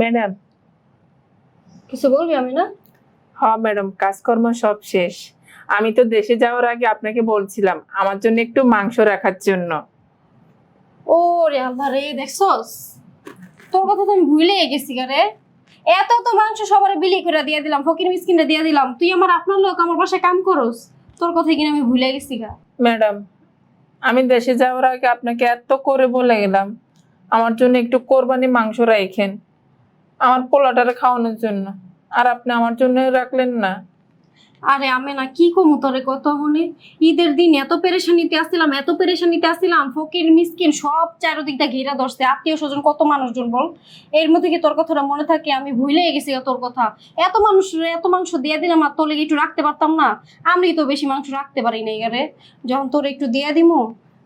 Madam. কিছু বলবি আমি না হ্যাঁ ম্যাডাম কাজকর্ম সব শেষ। আমি তো দেশে যাওয়ার আগে আপনাকে বলছিলাম আমার জন্য একটু মাংস রাখার জন্য। ও রে আল্লাহ রে দেখছস? তোর কথা তো আমি ভুলে গেছি রে। এত তো মাংস সবার বিলি করে দিয়ে দিলাম ফকির মিসকিনটা দিয়ে দিলাম। তুই আমার আপনার লোক আমার বাসায় কাম করস। তোর কথা কিনা আমি ভুলে গেছি গা। ম্যাডাম আমি দেশে যাওয়ার আগে আপনাকে এত করে বলে গেলাম। আমার জন্য একটু কোরবানি মাংস রাখেন আমার পোলাটারে খাওয়ানোর জন্য। আর আপনি আমার জন্য রাখলেন না। আরে আমি না কি কমু তোরে কত মনে? ঈদের দিন এত পেরেশানিতে আসছিলাম, এত পেরেশানিতে আসছিলাম, ফকির, মিসকিন সব চারদিকটা ঘেরা ধরছে। আত্মীয় স্বজন কত মানুষজন বল? এর মধ্যে কি তোর কথাটা মনে থাকে? আমি ভুলে গেছি তোর কথা। এত মানুষ এত মাংস দিয়ে দিলাম আর তোর লেগে একটু রাখতে পারতাম না। আমি তো বেশি মাংস রাখতে পারি নাই গারে যখন তোর একটু দিয়ে দিমু,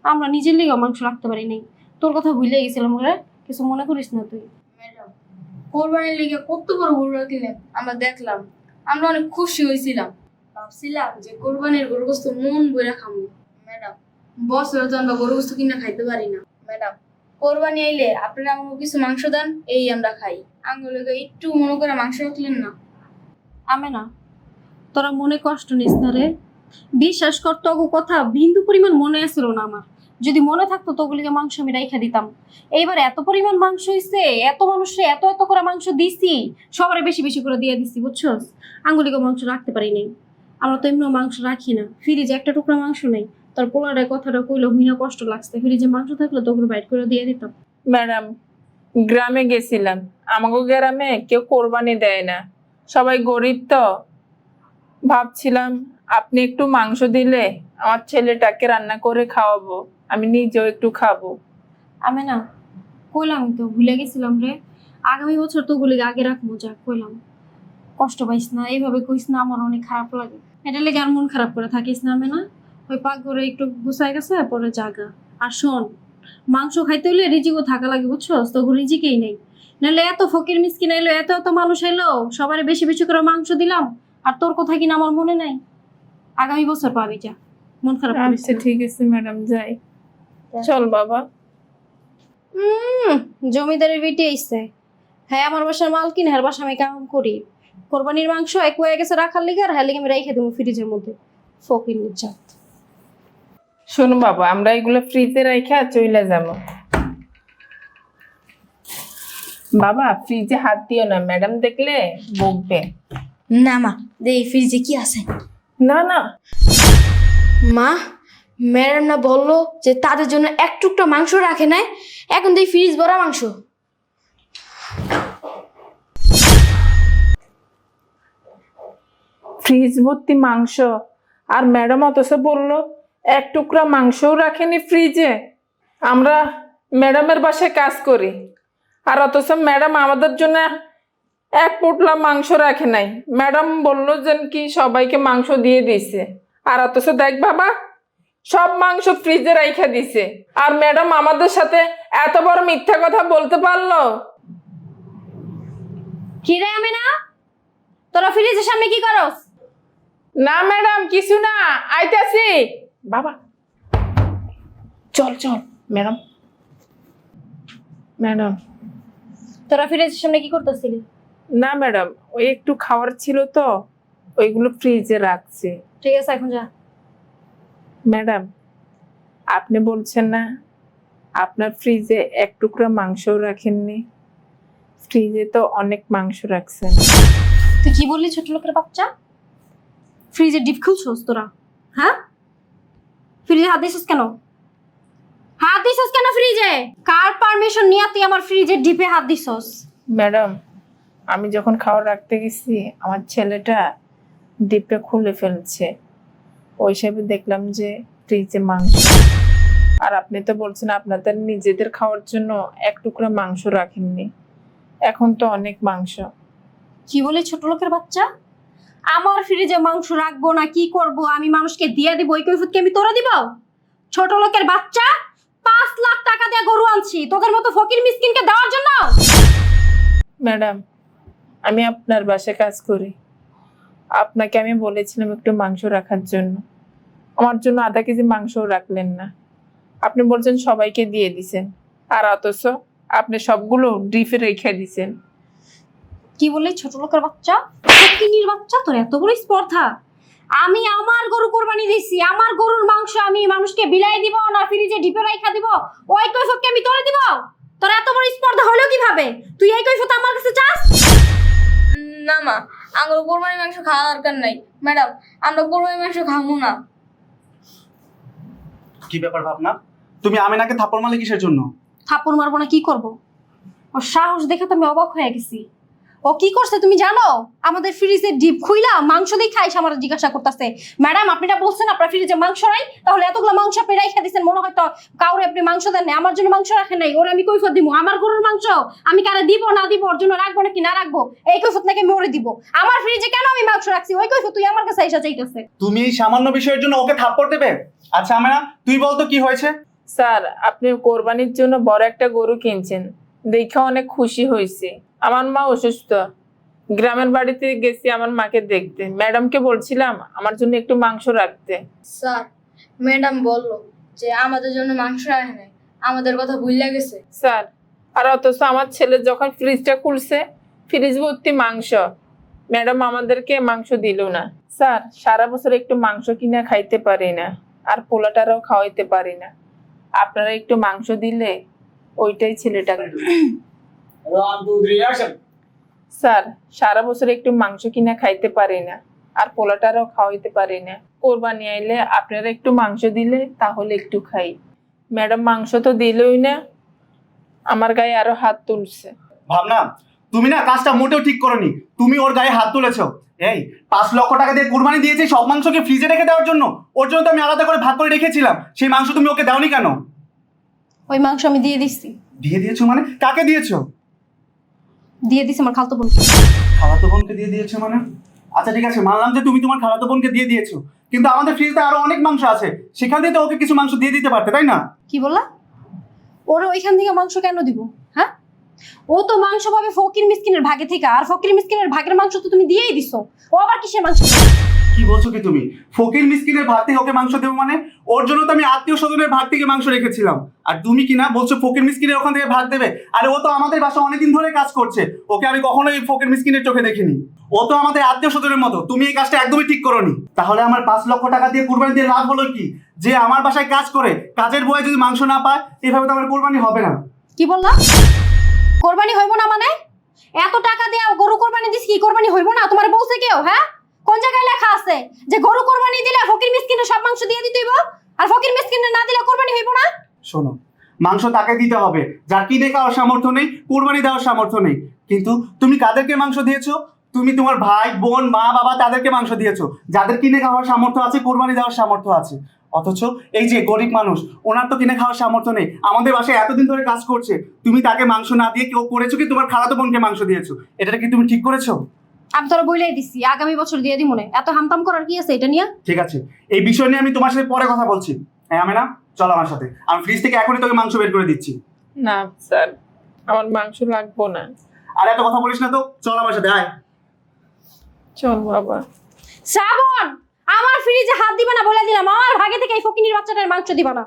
আমরা নিজের লেগেও মাংস রাখতে পারি নাই। তোর কথা ভুলে গেছিলাম রে, কিছু মনে করিস না তুই। কোরবানির লেগে কত বড় গরু রাখলেন আমরা দেখলাম। আমরা অনেক খুশি হয়েছিলাম। ভাবছিলাম যে কোরবানির গরু গোস্ত মন বইরা খামু। ম্যাডাম, বছর তো আমরা গরু গোস্ত কিনা খাইতে পারি না। ম্যাডাম, কোরবানি আইলে আপনারা আমাকে কিছু মাংস দেন, এই আমরা খাই। আঙ্গুলকে একটু মনে করে মাংস রাখলেন না। আমি না, তোরা মনে কষ্ট নিস না রে। বিশ্বাস কর কথা বিন্দু পরিমাণ মনে আসছিল না আমার। যদি মনে থাকতো তোগুলিকে মাংস আমি রাইখা দিতাম। এইবার এত পরিমাণ মাংস হইছে, এত মানুষে এত এত করে মাংস দিছি, সবারে বেশি বেশি করে দিয়ে দিছি, বুঝছ? আঙ্গুলিকে মাংস রাখতে পারি নাই। আমরা তো এমনিও মাংস রাখি না। ফ্রিজে একটা টুকরা মাংস নেই। তার পোলারে কথাটা কইলো হুইনা কষ্ট লাগছে। ফ্রিজে মাংস থাকলে তোগুলো বাইট করে দিয়ে দিতাম। ম্যাডাম, গ্রামে গেছিলাম। আমাকে গ্রামে কেউ কোরবানি দেয় না। সবাই গরিব তো। ভাবছিলাম, আপনি একটু মাংস দিলে আমার ছেলেটাকে রান্না করে খাওয়াবো, আমি নিজেও একটু খাব। আমি না, কইলাম তো, ভুলে গেছিলাম রে। আগামী বছর তো গুলিকে আগে রাখব, যা কইলাম। কষ্ট পাইস না, এইভাবে কইস না, আমার অনেক খারাপ লাগে। এটা লেগে আর মন খারাপ করে থাকিস না, আমি না। ওই পাক করে একটু গুছাই গেছে, পরে জাগা। আর শোন, মাংস খাইতে হলে রিজিকও থাকা লাগে, বুঝছস? তো রিজিকেই নেই। নাহলে এত ফকির মিসকিন এলো এত এত মানুষ এলো সবারে বেশি বেশি করে মাংস দিলাম, আর তোর কথা কিনা আমার মনে নাই? আগামী বছর পাবি যা। মন খারাপ করিস আচ্ছা ঠিক আছে ম্যাডাম যাই। চল বাবা। হুম জমিদারের বেটি আইছে। হ্যাঁ আমার বাসার মালকিন হ্যাঁ বাসা আমি কাম করি। কোরবানির মাংস এক হয়ে গেছে রাখার লিগে আর হ্যাঁ লিগে আমি রেখে দেবো ফ্রিজের মধ্যে। ফকির জাত শোনো বাবা আমরা এগুলো ফ্রিজে রেখে চলে যাব। বাবা ফ্রিজে হাত দিও না ম্যাডাম দেখলে বকবে। না মা দেই ফ্রিজে কি আছে? না না। মা ম্যাডাম না বলল যে তাদের জন্য এক টুকটা মাংস রাখে নাই? এখন দেই ফ্রিজ ভরা মাংস। ফ্রিজ ভর্তি মাংস। আর ম্যাডাম অথচ বলল, এক টুকরা মাংসও রাখেনি ফ্রিজে আমরা ম্যাডামের বাসায় কাজ করি। আর অথচ ম্যাডাম আমাদের জন্য এক পোটলা মাংস রাখে নাই। ম্যাডাম বলল যে কি সবাইকে মাংস দিয়ে দিছে আর অথচ দেখ বাবা সব মাংস ফ্রিজে রাইখা দিছে। আর ম্যাডাম আমাদের সাথে এত বড় মিথ্যা কথা বলতে পারল? কি রে আমি না তোরা ফ্রিজের সামনে কি করস? না ম্যাডাম কিছু না আইতাছি। বাবা চল চল ম্যাডাম ম্যাডাম তোরা ফ্রিজের সামনে কি করতেছিলি? না ম্যাডাম ওই একটু খাওয়ার ছিল তো ওইগুলো ফ্রিজে রাখছি। ঠিক আছে এখন যা। ম্যাডাম আপনি বলছেন না আপনার ফ্রিজে এক টুকরা মাংসও রাখেননি। ফ্রিজে তো অনেক মাংস রাখছেন। তুই কি বললি ছোট লোকের বাচ্চা? ফ্রিজে ডিপ খুলছস তোরা হ্যাঁ? ফ্রিজে হাত দিছিস কেন? হাত দিছিস কেন ফ্রিজে? কার পারমিশন নিয়ে তুই আমার ফ্রিজে ডিপে হাত দিছস? ম্যাডাম আমি যখন খাবার রাখতে গেছি আমার ছেলেটা ডিপটা খুলে ফেলছে। ওই হিসাবে দেখলাম যে ফ্রিজে মাংস। আর আপনি তো বলছেন আপনাদের নিজেদের খাওয়ার জন্য এক টুকরা মাংস রাখেননি। এখন তো অনেক মাংস। কি বলে ছোট লোকের বাচ্চা? আমার ফ্রিজে মাংস রাখব না কি করব? আমি মানুষকে দিয়ে দিব ওই কৈফত কি আমি তোরা দিব? ছোট লোকের বাচ্চা পাঁচ লাখ টাকা দিয়ে গরু আনছি তোদের মতো ফকির মিসকিনকে দেওয়ার জন্য? ম্যাডাম আমি আপনার বাসায় কাজ করি। আপনাকে আমি বলেছিলাম একটু মাংস রাখার জন্য। আমার জন্য আধা কেজি মাংসও রাখলেন না। আপনি বলছেন সবাইকে দিয়ে দিছেন। আর অথচ আপনি সবগুলো ডিপে রেখে দিছেন। কি বললি ছোট লোকের বাচ্চা? ফকিনির বাচ্চা? তোর এত বড় স্পর্ধা। আমি আমার গরু কোরবানি দিছি। আমার গরুর মাংস আমি মানুষকে বিলাই দিব না ফ্রিজে ডিপে রাখা দিব। ওই কৈফতকে আমি তোরে দিব। তোর এত বড় স্পর্ধা হলো কীভাবে? তুই এই কৈফত আমার কাছে চাস? না মা আমরা কোরবানি মাংস খাওয়া দরকার নাই। ম্যাডাম আমরা কোরবানি মাংস খাব না। কি ব্যাপার ভাবনা? তুমি আমিনাকে থাপ্পড় মারলে কিসের জন্য? থাপ্পড় মারবো না কি করব? ওর সাহস দেখে তো আমি অবাক হয়ে গেছি। ও কি করছে তুমি জানো? আমাদের ফ্রিজে ডিপ খুইলা মাংস দিয়ে খাইস আমার জিজ্ঞাসা করতেছে। ম্যাডাম আপনি এটা বলছেন আপনার ফ্রিজে মাংস নাই তাহলে এতগুলো মাংস আপনি রাইখা দিচ্ছেন মনে হয়তো কাউরে আপনি মাংস দেন নাই। আমার জন্য মাংস রাখেন নাই ওর আমি কৈফত দিব আমার গরুর মাংস আমি কারে দিব না দিব ওর জন্য রাখব নাকি না রাখব? এই কৈফত নাকি মরে দিব। আমার ফ্রিজে কেন আমি মাংস রাখছি? ওই কৈফত তুই আমার কাছে এসে চাইতেছে তুমি এই সামান্য বিষয়ের জন্য ওকে থাপ্পড় দেবে? আচ্ছা আমিনা তুই বলতো কি হয়েছে? স্যার আপনি কোরবানির জন্য বড় একটা গরু কিনছেন। দেখে অনেক খুশি হয়েছে। আমার মা অসুস্থ। গ্রামের বাড়িতে গেছি আমার মাকে দেখতে। ম্যাডামকে বলছিলাম আমার জন্য একটু মাংস রাখতে। স্যার ম্যাডাম বলল যে আমাদের জন্য মাংস রাখে নাই। আমাদের কথা ভুলে গেছে। স্যার আর অথচ আমার ছেলে যখন ফ্রিজটা খুলছে ফ্রিজ ভর্তি মাংস। ম্যাডাম আমাদেরকে মাংস দিল না। স্যার সারা বছর একটু মাংস কিনে খাইতে পারি না আর পোলাটারও খাওয়াইতে পারি না। আপনারা একটু মাংস দিলে ওইটাই ছেলেটা স্যার সারা বছর একটু মাংস কিনে খাইতে পারি না আর পোলাটারও খাওয়াইতে পারি না। কোরবানি আইলে আপনারা একটু মাংস দিলে তাহলে একটু খাই। ম্যাডাম মাংস তো দিলই না আমার গায়ে আরও হাত তুলছে। ভাবনা তুমি না কাজটা মোটেও ঠিক করনি তুমি ওর গায়ে হাত তুলেছো। এই পাঁচ লক্ষ টাকা দিয়ে কুরবানি দিয়েছি সব মাংসকে ফ্রিজে রেখে দেওয়ার জন্য ওর জন্য তো আমি আলাদা করে ভাগ করে রেখেছিলাম সেই মাংস তুমি ওকে দাওনি কেন? ওই মাংস আমি দিয়ে দিচ্ছি। দিয়ে দিয়েছ মানে? কাকে দিয়েছ? দিয়ে দিছে আমার খালতো বোনকে। খালাতো বোনকে দিয়ে দিয়েছে মানে? আচ্ছা ঠিক আছে মানলাম যে তুমি তোমার খালাতো বোনকে দিয়ে দিয়েছ। কিন্তু আমাদের ফ্রিজে আরও অনেক মাংস আছে। সেখান থেকে তো ওকে কিছু মাংস দিয়ে দিতে পারতে তাই না? কি বললা? ওরা ওইখান থেকে মাংস কেন দিব হ্যাঁ? ও তো মাংস পাবে ফকির মিসকিনের ভাগে থেকে আর ফকির মিসকিনের ভাগের মাংস তো তুমি দিয়েই দিছো। ও আবার কিসের মাংস? কি বলছো কি তুমি? ফকির মিসকিনের ভাগ থেকে ওকে মাংস দেবো মানে? ওর জন্য তো আমি আত্মীয় স্বজনের ভাগ থেকে মাংস রেখেছিলাম। আর তুমি কি না বলছো ফকির মিসকিনের ওখান থেকে ভাত দেবে? আরে ও তো আমাদের বাসা অনেকদিন ধরে কাজ করছে। ওকে আমি কখনোই ফকির মিসকিনের চোখে দেখিনি। ও তো আমাদের আত্মীয় স্বজনের মতো। তুমি এই কাজটা একদমই ঠিক করোনি। তাহলে আমার পাঁচ লক্ষ টাকা দিয়ে কুরবানি দিয়ে লাভ হলো কি? যে আমার বাসায় কাজ করে, কাজের বয়ে যদি মাংস না পায়, এভাবে তো আমার কোরবানি হবে না। কি বললা? কোরবানি হইব না মানে? এত টাকা দিয়ে গরু কোরবানি দিস কি? কোরবানি হইব না? তোমার বলছে কেউ হ্যাঁ? কোন জায়গায় লেখা আছে যে গরু কোরবানি দিলে ফকির মিসকিনের সব মাংস দিয়ে দিতে হইব? আর ফকির মিসকিনের না দিলে কোরবানি হইব না? শোনো, মাংস তাকে দিতে হবে, যার কিনে খাওয়ার সামর্থ্য নেই, কোরবানি দেওয়ার সামর্থ্য নেই। কিন্তু তুমি কাদেরকে মাংস দিয়েছ? তুমি তোমার ভাই, বোন, মা, বাবা তাদেরকে মাংস দিয়েছ। যাদের কিনে খাওয়ার সামর্থ্য আছে, কোরবানি দেওয়ার সামর্থ্য আছে। অথচ এই যে গরিব মানুষ, ওনার তো কিনে খাওয়ার সামর্থ্য নেই। আমাদের বাসায় এতদিন ধরে কাজ করছে। তুমি তাকে মাংস না দিয়ে কেউ করেছ কি? তোমার খালাতো বোনকে মাংস দিয়েছ। এটা কি তুমি ঠিক করেছ? আমি তোরা বইলাই দিছি আগামী বছর দিয়ে দিই মনে এত হামতাম করার কি আছে এটা নিয়ে? ঠিক আছে। এই বিষয় নিয়ে আমি তোমার সাথে পরে কথা বলছি। হ্যাঁ আমি না চল আমার সাথে। আমি ফ্রিজ থেকে এখনই তোকে মাংস বের করে দিচ্ছি। না স্যার আমার মাংস লাগবো না। আর এত কথা বলিস না তো চল আমার সাথে আয়। চল বাবা। শ্রাবণ আমার ফ্রিজে হাত দিবা না বলে দিলাম। আমার ভাগে থেকে এই ফকিনির বাচ্চাটার মাংস দিবা না।